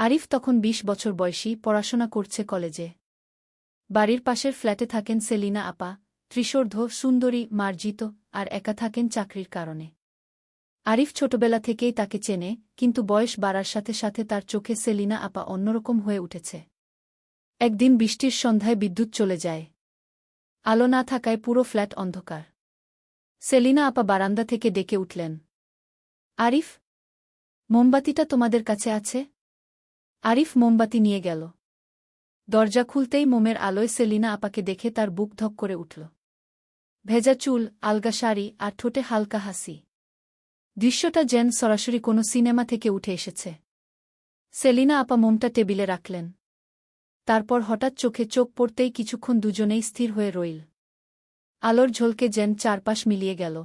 আরিফ তখন ২০ বছর বয়সী, পড়াশোনা করছে কলেজে। বাড়ির পাশের ফ্ল্যাটে থাকেন সেলিনা আপা ত্রিশোর্ধ সুন্দরী, মার্জিত, আর একা থাকেন চাকরির কারণে। আরিফ ছোটবেলা থেকেই তাকে চেনে, কিন্তু বয়স বাড়ার সাথে সাথে তার চোখে সেলিনা আপা অন্যরকম হয়ে উঠেছে। একদিন বৃষ্টির সন্ধ্যায় বিদ্যুৎ চলে যায়। আলো না থাকায় পুরো ফ্ল্যাট অন্ধকার। সেলিনা আপা বারান্দা থেকে ডেকে উঠলেন। আরিফ, মোমবাতিটা তোমাদের কাছে আছে? আরিফ মোমবাতি নিয়ে গেল। দরজা খুলতেই মোমের আলোয় সেলিনা আপাকে দেখে তার বুক ধক করে উঠল। ভেজা চুল, আলগা শাড়ি আর ঠোঁটে হালকা হাসি। দৃশ্যটা যেন সরাসরি কোনো সিনেমা থেকে উঠে এসেছে। সেলিনা আপা মোমটা টেবিলে রাখলেন। তারপর হঠাৎ চোখে চোখ পড়তেই কিছুক্ষণ দুজনেই স্থির হয়ে রইল। আলোর ঝলকে যেন চারপাশ মিলিয়ে গেল।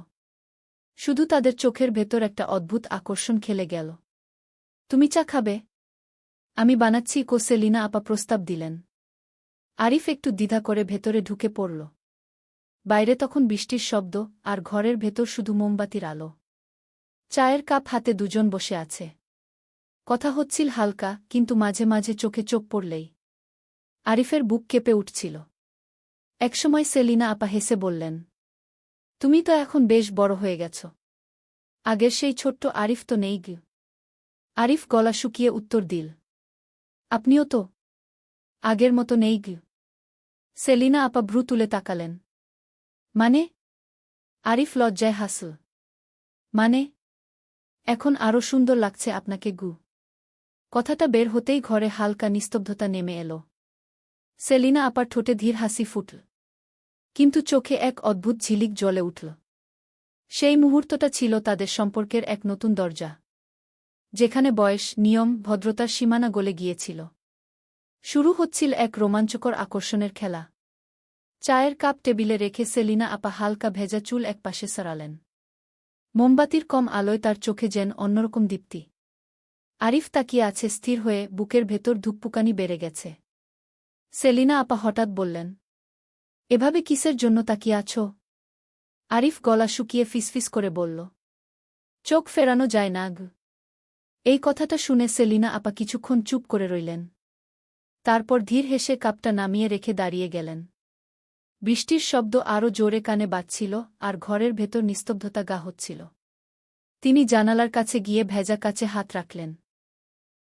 শুধু তাদের চোখের ভেতর একটা অদ্ভুত আকর্ষণ খেলে গেল। তুমি চা খাবে? আমি বানাচ্ছি কো সেলিনা আপা প্রস্তাব দিলেন। আরিফ একটু দ্বিধা করে ভেতরে ঢুকে পড়ল। বাইরে তখন বৃষ্টির শব্দ আর ঘরের ভেতর শুধু মোমবাতির আলো। চায়ের কাপ হাতে দুজন বসে আছে। কথা হচ্ছিল হালকা, কিন্তু মাঝে মাঝে চোখে চোখ পড়লেই। আরিফের বুক কেঁপে উঠছিল। একসময় সেলিনা আপা হেসে বললেন, তুমি তো এখন বেশ বড় হয়ে গেছ। আগের সেই ছোট্ট আরিফ তো নেই আরিফ গলা শুকিয়ে উত্তর দিল আপনিও তো। আগের মতো নেই গি সেলিনা আপা ভ্রু তুলে তাকালেন। মানে? আরিফ লজ্জায় হাসল। মানে? এখন আরও সুন্দর লাগছে আপনাকে গু। কথাটা বের হতেই ঘরে হালকা নিস্তব্ধতা নেমে এলো। সেলিনা আপার ঠোঁটে ধীর হাসি ফুটল। কিন্তু চোখে এক অদ্ভুত ঝিলিক জ্বলে উঠল। সেই মুহূর্তটা ছিল তাদের সম্পর্কের এক নতুন দরজা। যেখানে বয়স, নিয়ম ভদ্রতার সীমানা গলে গিয়েছিল। শুরু হচ্ছিল এক রোমাঞ্চকর আকর্ষণের খেলা। চায়ের কাপ টেবিলে রেখে সেলিনা আপা হালকা ভেজা চুল একপাশে সরালেন। মোমবাতির কম আলোয় তার চোখে যেন অন্যরকম দীপ্তি। আরিফ তাকিয়ে আছে স্থির হয়ে, বুকের ভেতর ধুকপুকানি বেড়ে গেছে। সেলিনা আপা হঠাৎ বললেন, এভাবে কিসের জন্য তাকিয়ে আছো? আরিফ গলা শুকিয়ে ফিসফিস করে বলল, চোখ ফেরানো যায় না এই কথাটা শুনে সেলিনা আপা কিছুক্ষণ চুপ করে রইলেন। তারপর ধীর হেসে কাপটা নামিয়ে রেখে দাঁড়িয়ে গেলেন। বৃষ্টির শব্দ আরও জোরে কানে বাজছিল আর ঘরের ভেতর নিস্তব্ধতা গা হচ্ছিল। তিনি জানালার কাছে গিয়ে ভেজা কাছে হাত রাখলেন।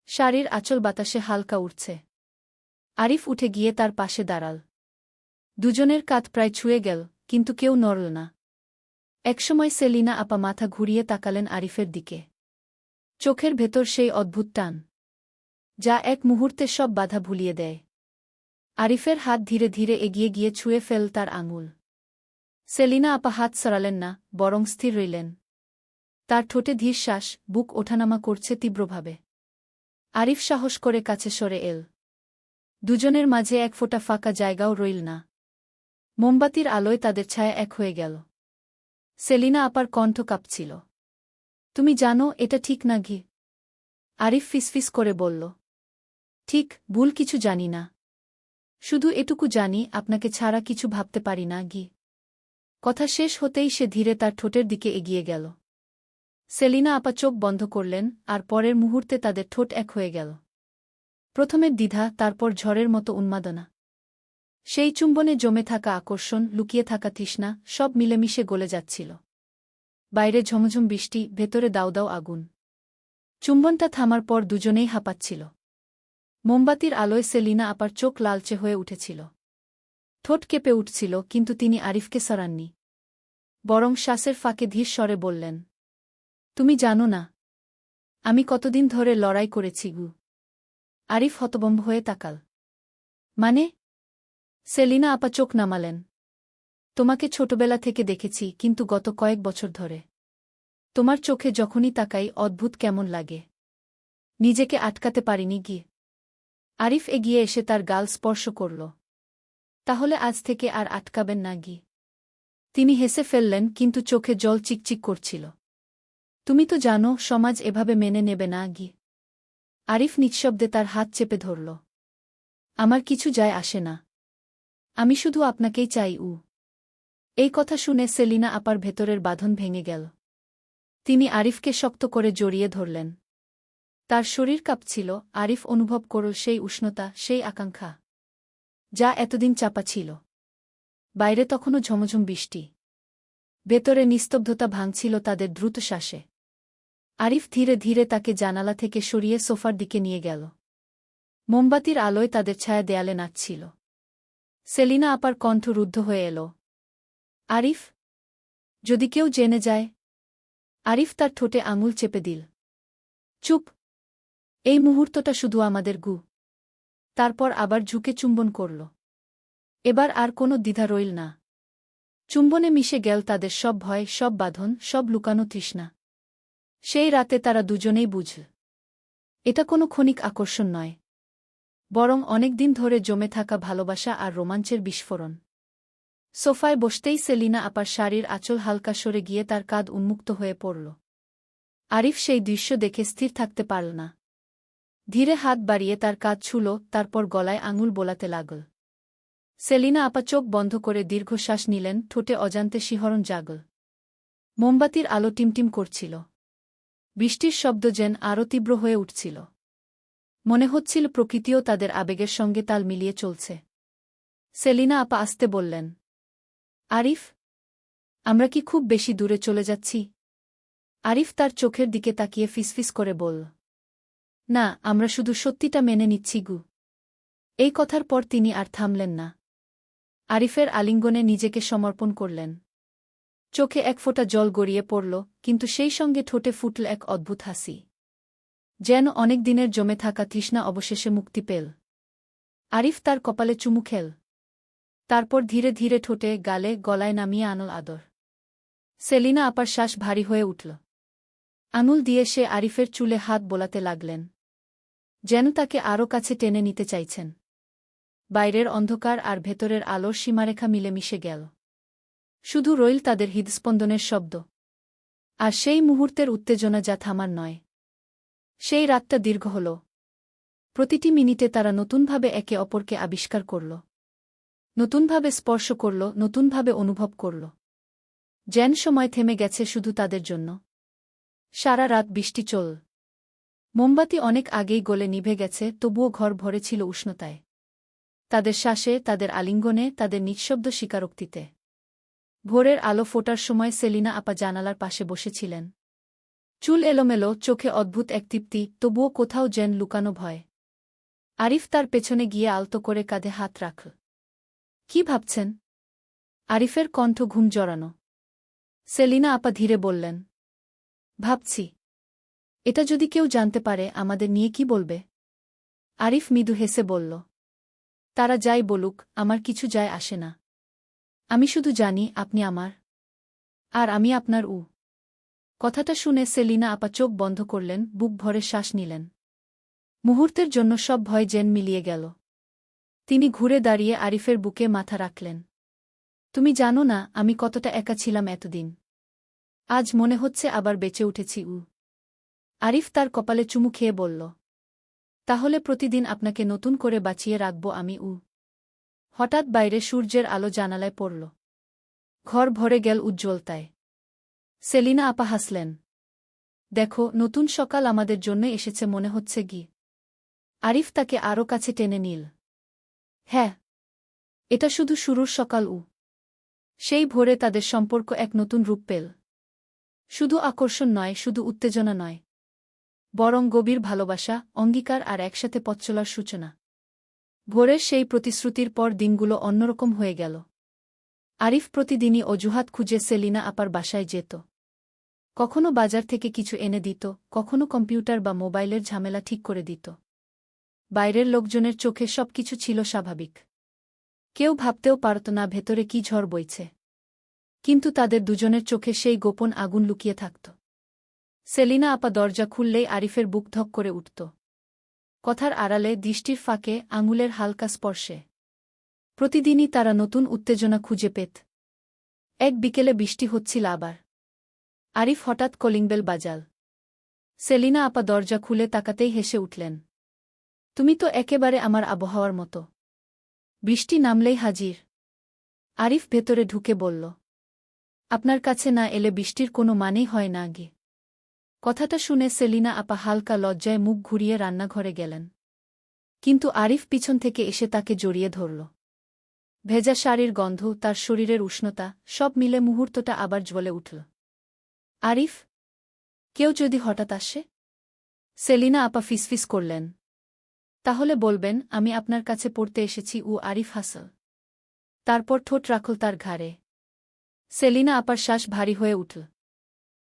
শাড়ির আচল বাতাসে হালকা উঠছে আরিফ উঠে গিয়ে তার পাশে দাঁড়াল। দুজনের কাত প্রায় ছুঁয়ে গেল, কিন্তু কেউ নড়ল না। একসময় সেলিনা আপা মাথা ঘুরিয়ে তাকালেন আরিফের দিকে। চোখের ভেতর সেই অদ্ভুত টান, যা এক মুহূর্তে সব বাধা ভুলিয়ে দেয়। আরিফের হাত ধীরে ধীরে এগিয়ে গিয়ে ছুঁয়ে ফেল তার আঙুল। সেলিনা আপা হাত সরালেন না, বরং স্থির রইলেন। তার ঠোঁটে ধীর শ্বাস বুক ওঠানামা করছে তীব্রভাবে। আরিফ সাহস করে কাছে সরে এল। দুজনের মাঝে এক ফোঁটা ফাঁকা জায়গাও রইল না। মোমবাতির আলোয় তাদের ছায়া এক হয়ে গেল। সেলিনা আপার কণ্ঠ কাঁপছিল। তুমি জানো এটা ঠিক না ঘি। আরিফ ফিসফিস করে বলল, ঠিক, ভুল কিছু জানি না। শুধু এটুকু জানি, আপনাকে ছাড়া কিছু ভাবতে পারি না গি কথা শেষ হতেই সে ধীরে তার ঠোঁটের দিকে এগিয়ে গেল। সেলিনা আপা চোখ বন্ধ করলেন, আর পরের মুহূর্তে তাদের ঠোঁট এক হয়ে গেল। প্রথমে দ্বিধা, তারপর ঝড়ের মতো উন্মাদনা। সেই চুম্বনে জমে থাকা আকর্ষণ, লুকিয়ে থাকা তৃষ্ণা, সব মিলেমিশে গলে যাচ্ছিল। বাইরে ঝমঝম বৃষ্টি, ভেতরে দাউদাও আগুন। চুম্বনটা থামার পর দুজনেই হাঁপাচ্ছিল। মোমবাতির আলোয় সেলিনা আপার চোখ লালচে হয়ে উঠেছিল। ঠোঁট কেঁপে উঠছিল, কিন্তু তিনি আরিফকে সরাননি। বরং শ্বাসের ফাঁকে ধীর স্বরে বললেন, তুমি জানো না, আমি কতদিন ধরে লড়াই করেছি গু। আরিফ হতবম্ব হয়ে তাকাল। মানে? সেলিনা আপা চোখ নামালেন। তোমাকে ছোটবেলা থেকে দেখেছি, কিন্তু গত কয়েক বছর ধরে। তোমার চোখে যখনই তাকাই, অদ্ভুত কেমন লাগে। নিজেকে আটকাতে পারিনি গিয়ে। আরিফ এগিয়ে এসে তার গাল স্পর্শ করল। তাহলে আজ থেকে আর আটকাবেন না গি তিনি হেসে ফেললেন, কিন্তু চোখে জল চিকচিক করছিল। তুমি তো জানো, সমাজ এভাবে মেনে নেবে না গি আরিফ নিঃশব্দে তার হাত চেপে ধরল। আমার কিছু যায় আসে না। আমি শুধু আপনাকেই চাই, উ। এই কথা শুনে সেলিনা আপার ভেতরের বাঁধন ভেঙে গেল। তিনি আরিফকে শক্ত করে জড়িয়ে ধরলেন। তার শরীর কাঁপছিল, আরিফ অনুভব করল সেই উষ্ণতা, সেই আকাঙ্ক্ষা, যা এতদিন চাপা ছিল। বাইরে তখনও ঝমঝম বৃষ্টি। ভেতরে নিস্তব্ধতা ভাঙছিল তাদের দ্রুত শ্বাসে। আরিফ ধীরে ধীরে তাকে জানালা থেকে সরিয়ে সোফার দিকে নিয়ে গেল। মোমবাতির আলোয় তাদের ছায়া দেয়ালে নাচছিল। সেলিনা আপার কণ্ঠ রুদ্ধ হয়ে এল। আরিফ? যদি কেউ জেনে যায়। আরিফ তার ঠোঁটে আঙুল চেপে দিল। চুপ। এই মুহূর্তটা শুধু আমাদের গু। তারপর আবার ঝুঁকে চুম্বন করল। এবার আর কোনো দ্বিধা রইল না। চুম্বনে মিশে গেল তাদের সব ভয়, সব বাঁধন, সব লুকানো তৃষ্ণা। সেই রাতে তারা দুজনেই বুঝল। এটা কোনো ক্ষণিক আকর্ষণ নয়। বরং অনেক দিন ধরে জমে থাকা ভালোবাসা আর রোমাঞ্চের বিস্ফোরণ। সোফায় বসতেই সেলিনা আপার শাড়ির আঁচল হালকা সরে গিয়ে তার কাঁধ উন্মুক্ত হয়ে পড়ল। আরিফ সেই দৃশ্য দেখে স্থির থাকতে পারল না। ধীরে হাত বাড়িয়ে তার কাঁধ ছুল, তারপর গলায় আঙুল বোলাতে লাগল। সেলিনা আপা চোখ বন্ধ করে দীর্ঘশ্বাস নিলেন, ঠোঁটে অজান্তে শিহরণ জাগল। মোমবাতির আলো টিমটিম করছিল। বৃষ্টির শব্দ যেন আরও তীব্র হয়ে উঠছিল। মনে হচ্ছিল প্রকৃতিও তাদের আবেগের সঙ্গে তাল মিলিয়ে চলছে। সেলিনা আপা আসতে বললেন আরিফ, আমরা কি খুব বেশি দূরে চলে যাচ্ছি? আরিফ তার চোখের দিকে তাকিয়ে ফিসফিস করে বলল, না, আমরা শুধু সত্যিটা মেনে নিচ্ছি গু। এই কথার পর তিনি আর থামলেন না। আরিফের আলিঙ্গনে নিজেকে সমর্পণ করলেন। চোখে এক ফোঁটা জল গড়িয়ে পড়ল, কিন্তু সেই সঙ্গে ঠোঁটে ফুটল এক অদ্ভুত হাসি। যেন অনেক দিনের জমে থাকা তৃষ্ণা অবশেষে মুক্তি পেল। আরিফ তার কপালে চুমু খেল। তারপর ধীরে ধীরে ঠোঁটে, গালে, গলায় নামিয়ে আনল আদর। সেলিনা আপার শ্বাস ভারী হয়ে উঠল। আঙুল দিয়ে সে আরিফের চুলে হাত বোলাতে লাগলেন। যেন তাকে আরও কাছে টেনে নিতে চাইছেন। বাইরের অন্ধকার আর ভেতরের আলোর সীমারেখা মিলেমিশে গেল। শুধু রইল তাদের হৃদস্পন্দনের শব্দ। আর সেই মুহূর্তের উত্তেজনা যা থামার নয়। সেই রাতটা দীর্ঘ হল। প্রতিটি মিনিটে তারা নতুনভাবে একে অপরকে আবিষ্কার করল। নতুনভাবে স্পর্শ করল, নতুনভাবে অনুভব করল। যেন সময় থেমে গেছে শুধু তাদের জন্য। সারা রাত বৃষ্টি চল। মোমবাতি অনেক আগেই গলে নিভে গেছে, তবুও ঘর ভরে ছিল উষ্ণতায়। তাদের শ্বাসে, তাদের আলিঙ্গনে, তাদের নিঃশব্দ স্বীকারোক্তিতে। ভোরের আলো ফোটার সময় সেলিনা আপা জানালার পাশে বসেছিলেন। চুল এলোমেলো, চোখে অদ্ভুত এক তৃপ্তি, তবুও কোথাও যেন লুকানো ভয়। আরিফ তার পেছনে গিয়ে আলতো করে কাঁধে হাত রাখল কি ভাবছেন? আরিফের কণ্ঠ ঘুম জড়ানো। সেলিনা আপা ধীরে বললেন, ভাবছি। এটা যদি কেউ জানতে পারে, আমাদের নিয়ে কি বলবে? আরিফ মৃদু হেসে বলল, তারা যাই বলুক, আমার কিছু যায় আসে না। আমি শুধু জানি, আপনি আমার। আর আমি আপনার উ। কথাটা শুনে সেলিনা আপা চোখ বন্ধ করলেন, বুক ভরে শ্বাস নিলেন। মুহূর্তের জন্য সব ভয় জেন মিলিয়ে গেল। তিনি ঘুরে দাঁড়িয়ে আরিফের বুকে মাথা রাখলেন। তুমি জানো না, আমি কতটা একা ছিলাম এতদিন। আজ মনে হচ্ছে আবার বেঁচে উঠেছি উ আরিফ তার কপালে চুমু খেয়ে বলল, তাহলে প্রতিদিন আপনাকে নতুন করে বাঁচিয়ে রাখব আমি উ হঠাৎ বাইরে সূর্যের আলো জানালায় পড়ল। ঘর ভরে গেল উজ্জ্বলতায়। সেলিনা আপা হাসলেন, দেখো, নতুন সকাল আমাদের জন্য এসেছে মনে হচ্ছে গি আরিফ তাকে আরও কাছে টেনে নিল। হ্যাঁ এটা শুধু শুরুর সকাল উ। সেই ভোরে তাদের সম্পর্ক এক নতুন রূপ পেল। শুধু আকর্ষণ নয়, শুধু উত্তেজনা নয়। বরং গভীর ভালোবাসা, অঙ্গীকার আর একসাথে পথচলার সূচনা। ভোরের সেই প্রতিশ্রুতির পর দিনগুলো অন্যরকম হয়ে গেল। আরিফ প্রতিদিনই অজুহাত খুঁজে সেলিনা আপার বাসায় যেত। কখনো বাজার থেকে কিছু এনে দিত, কখনো কম্পিউটার বা মোবাইলের ঝামেলা ঠিক করে দিত। বাইরের লোকজনের চোখে সব কিছু ছিল স্বাভাবিক। কেউ ভাবতেও পারত না ভেতরে কি ঝড় বইছে। কিন্তু তাদের দুজনের চোখে সেই গোপন আগুন লুকিয়ে থাকত। সেলিনা আপা দরজা খুললেই আরিফের বুক ধক করে উঠত। কথার আড়ালে দৃষ্টির ফাঁকে আঙুলের হালকা স্পর্শে। প্রতিদিনই তারা নতুন উত্তেজনা খুঁজে পেত। এক বিকেলে বৃষ্টি হচ্ছিল আবার। আরিফ হঠাৎ কলিংবেল বাজাল। সেলিনা আপা দরজা খুলে তাকাতেই হেসে উঠলেন। তুমি তো একেবারে আমার আবহাওয়ার মতো। বৃষ্টি নামলেই হাজির। আরিফ ভেতরে ঢুকে বলল, আপনার কাছে না এলে বৃষ্টির কোনো মানেই হয় না গে কথাটা শুনে সেলিনা আপা হালকা লজ্জায় মুখ ঘুরিয়ে রান্নাঘরে গেলেন। কিন্তু আরিফ পিছন থেকে এসে তাকে জড়িয়ে ধরল। ভেজা শাড়ির গন্ধ, তার শরীরের উষ্ণতা, সব মিলে মুহূর্তটা আবার জ্বলে উঠল। আরিফ, কেউ যদি হঠাৎ আসে? সেলিনা আপা ফিসফিস করলেন। তাহলে বলবেন, আমি আপনার কাছে পড়তে এসেছি, উ আরিফ হাসল তারপর ঠোঁট রাখল তার ঘাড়ে। সেলিনা আপার শ্বাস ভারী হয়ে উঠল।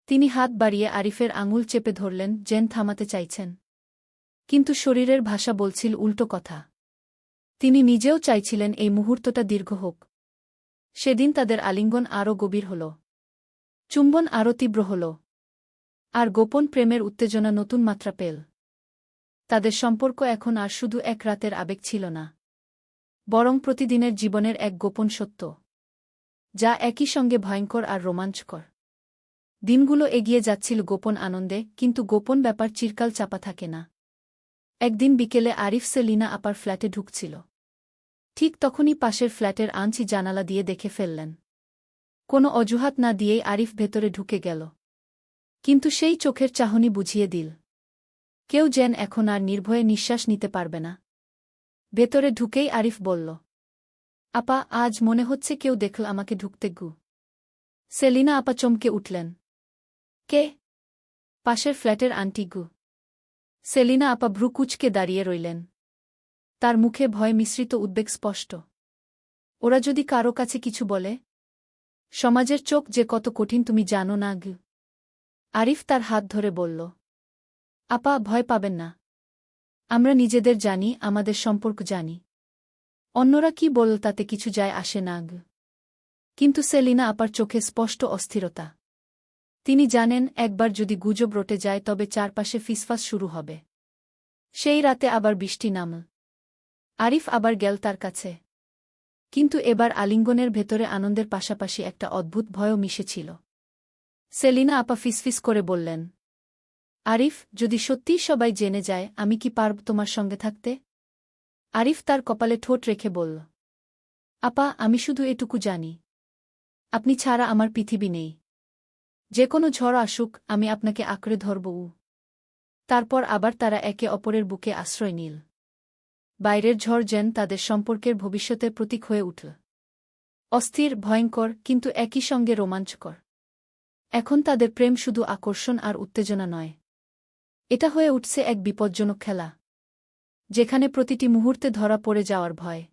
তিনি হাত বাড়িয়ে আরিফের আঙুল চেপে ধরলেন জেন থামাতে চাইছেন। কিন্তু শরীরের ভাষা বলছিল উল্টো কথা। তিনি নিজেও চাইছিলেন এই মুহূর্তটা দীর্ঘ হোক। সেদিন তাদের আলিঙ্গন আরও গভীর হল। চুম্বন আরও তীব্র হল। আর গোপন প্রেমের উত্তেজনা নতুন মাত্রা পেল। তাদের সম্পর্ক এখন আর শুধু এক রাতের আবেগ ছিল না, বরং প্রতিদিনের জীবনের এক গোপন সত্য, যা একই সঙ্গে ভয়ঙ্কর আর রোমাঞ্চকর। দিনগুলো এগিয়ে যাচ্ছিল গোপন আনন্দে, কিন্তু গোপন ব্যাপার চিরকাল চাপা থাকে না। একদিন বিকেলে আরিফ সেলিনা আপার ফ্ল্যাটে ঢুকছিল। ঠিক তখনই পাশের ফ্ল্যাটের আঞ্চি জানালা দিয়ে দেখে ফেললেন। কোনো অজুহাত না দিয়েই আরিফ ভেতরে ঢুকে গেল। কিন্তু সেই চোখের চাহনি বুঝিয়ে দিল কেউ যেন এখন আর নির্ভয়ে নিঃশ্বাস নিতে পারবে না। ভেতরে ঢুকেই আরিফ বলল, আপা, আজ মনে হচ্ছে কেউ দেখল আমাকে ঢুকতে গু। সেলিনা আপা চমকে উঠলেন, কে? পাশের ফ্ল্যাটের আন্টি গু। সেলিনা আপা ভ্রুকুচকে দাঁড়িয়ে রইলেন। তার মুখে ভয় মিশ্রিত উদ্বেগ স্পষ্ট। ওরা যদি কারও কাছে কিছু বলে? সমাজের চোখ যে কত কঠিন তুমি জানো না গু। আরিফ তার হাত ধরে বলল আপা ভয় পাবেন না। আমরা নিজেদের জানি, আমাদের সম্পর্ক জানি। অন্যরা কি বল তাতে কিছু যায় আসে না কিন্তু সেলিনা আপার চোখে স্পষ্ট অস্থিরতা। তিনি জানেন, একবার যদি গুজব রটে যায়, তবে চারপাশে ফিসফাস শুরু হবে। সেই রাতে আবার বৃষ্টি নাম। আরিফ আবার গেল তার কাছে। কিন্তু এবার আলিঙ্গনের ভেতরে আনন্দের পাশাপাশি একটা অদ্ভুত ভয়ও মিশেছিল। সেলিনা আপা ফিসফিস করে বললেন আরিফ, যদি সত্যিই সবাই জেনে যায় আমি কি পারব তোমার সঙ্গে থাকতে? আরিফ তার কপালে ঠোঁট রেখে বলল, আপা, আমি শুধু এটুকু জানি। আপনি ছাড়া আমার পৃথিবী নেই। যে কোনো ঝড় আসুক, আমি আপনাকে আঁকড়ে ধরব উ তারপর আবার তারা একে অপরের বুকে আশ্রয় নিল। বাইরের ঝড় যেন তাদের সম্পর্কের ভবিষ্যতের প্রতীক হয়ে উঠল। অস্থির, ভয়ঙ্কর, কিন্তু একই সঙ্গে রোমাঞ্চকর। এখন তাদের প্রেম শুধু আকর্ষণ আর উত্তেজনা নয়। এটা হয়ে উঠছে এক বিপজ্জনক খেলা, যেখানে প্রতিটি মুহূর্তে ধরা পড়ে যাওয়ার ভয়,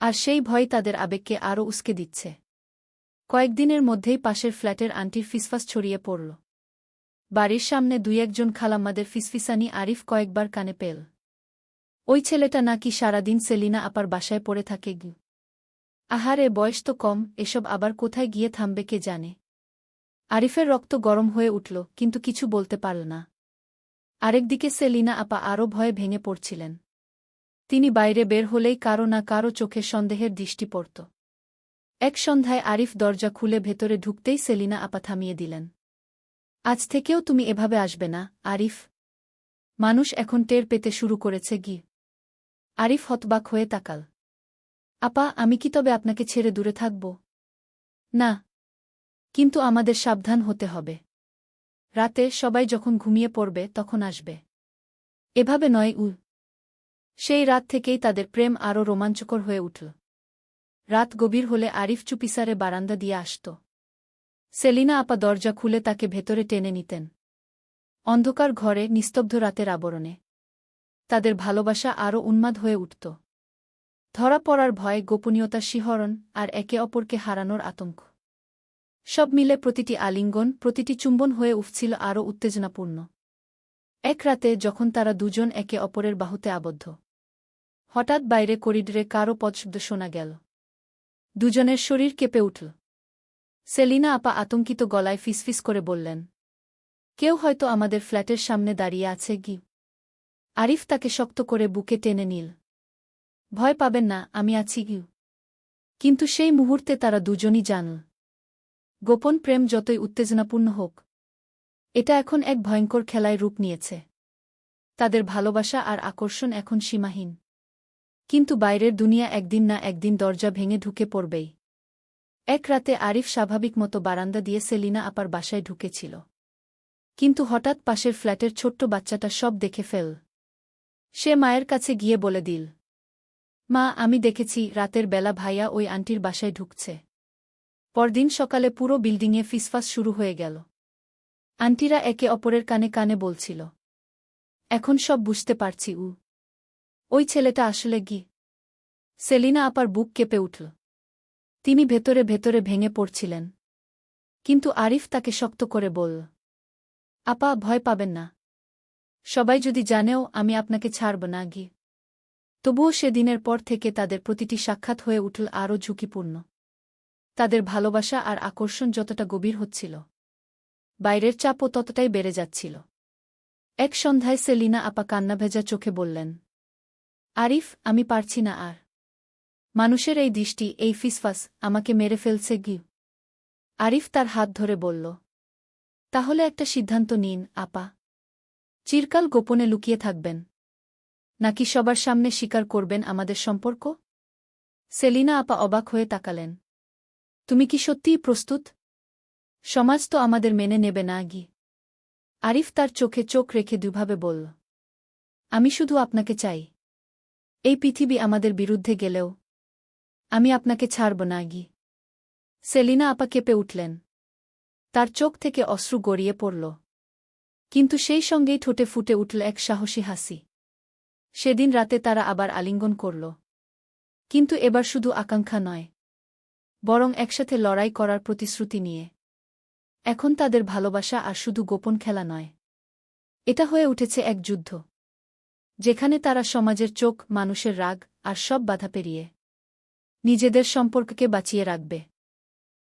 আর সেই ভয় তাদের আবেগকে আরও উস্কে দিচ্ছে। কয়েকদিনের মধ্যেই পাশের ফ্ল্যাটের আন্টির ফিসফাস ছড়িয়ে পড়ল। বাড়ির সামনে দুই একজন খালাম্মাদের ফিসফিসানি আরিফ কয়েকবার কানে পেল। ওই ছেলেটা নাকি সারাদিন সেলিনা আপার বাসায় পড়ে থাকে গু। আহারে, বয়স তো কম, এসব আবার কোথায় গিয়ে থামবে কে জানে? আরিফের রক্ত গরম হয়ে উঠল, কিন্তু কিছু বলতে পারল না। আরেকদিকে সেলিনা আপা আরও ভয়ে ভেঙে পড়ছিলেন। তিনি বাইরে বের হলেই কারও না কারও চোখে সন্দেহের দৃষ্টি পড়ত। এক সন্ধ্যায় আরিফ দরজা খুলে ভেতরে ঢুকতেই সেলিনা আপা থামিয়ে দিলেন। আজ থেকেও তুমি এভাবে আসবে না, আরিফ? মানুষ এখন টের পেতে শুরু করেছে গি আরিফ হতবাক হয়ে তাকাল। আপা, আমি কি তবে আপনাকে ছেড়ে দূরে থাকব? না, কিন্তু আমাদের সাবধান হতে হবে। রাতে সবাই যখন ঘুমিয়ে পড়বে, তখন আসবে। এভাবে নয় উ। সেই রাত থেকেই তাদের প্রেম আরও রোমাঞ্চকর হয়ে উঠল। রাত গভীর হলে আরিফ চুপিসারে বারান্দা দিয়ে আসত। সেলিনা আপা দরজা খুলে তাকে ভেতরে টেনে নিতেন। অন্ধকার ঘরে নিস্তব্ধ রাতের আবরণে। তাদের ভালোবাসা আরও উন্মাদ হয়ে উঠত। ধরা পড়ার ভয় গোপনীয়তা শিহরণ আর একে অপরকে হারানোর আতঙ্ক। সব মিলে প্রতিটি আলিঙ্গন, প্রতিটি চুম্বন হয়ে উঠছিল আরও উত্তেজনাপূর্ণ। এক রাতে যখন তারা দুজন একে অপরের বাহুতে আবদ্ধ। হঠাৎ বাইরে করিডরে কারও পদশব্দ শোনা গেল। দুজনের শরীর কেঁপে উঠল। সেলিনা আপা আতঙ্কিত গলায় ফিসফিস করে বললেন, কেউ হয়তো আমাদের ফ্ল্যাটের সামনে দাঁড়িয়ে আছে গি আরিফ তাকে শক্ত করে বুকে টেনে নিল, ভয় পাবেন না, আমি আছি গিউ কিন্তু সেই মুহূর্তে তারা দুজনই জানল গোপন প্রেম যতই উত্তেজনাপূর্ণ হোক, এটা এখন এক ভয়ঙ্কর খেলায় রূপ নিয়েছে। তাদের ভালোবাসা আর আকর্ষণ এখন সীমাহীন। কিন্তু বাইরের দুনিয়া একদিন না একদিন দরজা ভেঙে ঢুকে পড়বেই। এক রাতে আরিফ স্বাভাবিক মতো বারান্দা দিয়ে সেলিনা আপার বাসায় ঢুকেছিল। কিন্তু হঠাৎ পাশের ফ্ল্যাটের ছোট্ট বাচ্চাটা সব দেখে ফেল। সে মায়ের কাছে গিয়ে বলে দিল, মা, আমি দেখেছি, রাতের বেলা ভাইয়া ওই আন্টির বাসায় ঢুকছে। পরদিন সকালে পুরো বিল্ডিংয়ে ফিসফাস শুরু হয়ে গেল। আন্টিরা একে অপরের কানে কানে বলছিল, এখন সব বুঝতে পারছি, উ। ওই ছেলেটা আসলে গি সেলিনা আপার বুক কেঁপে উঠল। তিনি ভেতরে ভেতরে ভেঙে পড়ছিলেন। কিন্তু আরিফ তাকে শক্ত করে বলল, আপা, ভয় পাবেন না। সবাই যদি জানেও আমি আপনাকে ছাড়ব না, গি। তবুও সেদিনের পর থেকে তাদের প্রতিটি সাক্ষাৎ হয়ে উঠল আরও ঝুঁকিপূর্ণ। তাদের ভালোবাসা আর আকর্ষণ যতটা গভীর হচ্ছিল। বাইরের চাপও ততটাই বেড়ে যাচ্ছিল। এক সন্ধ্যায় সেলিনা আপা কান্না ভেজা চোখে বললেন, আরিফ, আমি পারছি না আর। মানুষের এই দৃষ্টি, এই ফিসফাস, আমাকে মেরে ফেলছে গি আরিফ তার হাত ধরে বলল, তাহলে একটা সিদ্ধান্ত নিন, আপা। চিরকাল গোপনে লুকিয়ে থাকবেন। নাকি সবার সামনে স্বীকার করবেন আমাদের সম্পর্ক? সেলিনা আপা অবাক হয়ে তাকালেন। তুমি কি সত্যিই প্রস্তুত? সমাজ তো আমাদের মেনে নেবে না গি আরিফ তার চোখে চোখ রেখে দুভাবে বলল, আমি শুধু আপনাকে চাই। এই পৃথিবী আমাদের বিরুদ্ধে গেলেও আমি আপনাকে ছাড়ব না গি সেলিনা আপা কেঁপে উঠলেন। তার চোখ থেকে অশ্রু গড়িয়ে পড়ল। কিন্তু সেই সঙ্গেই ঠোঁটে ফুটে উঠল এক সাহসী হাসি। সেদিন রাতে তারা আবার আলিঙ্গন করল। কিন্তু এবার শুধু আকাঙ্ক্ষা নয় বরং একসাথে লড়াই করার প্রতিশ্রুতি নিয়ে। এখন তাদের ভালোবাসা আর শুধু গোপন খেলা নয়। এটা হয়ে উঠেছে এক যুদ্ধ। যেখানে তারা সমাজের চোখ, মানুষের রাগ আর সব বাধা পেরিয়ে নিজেদের সম্পর্ককে বাঁচিয়ে রাখবে।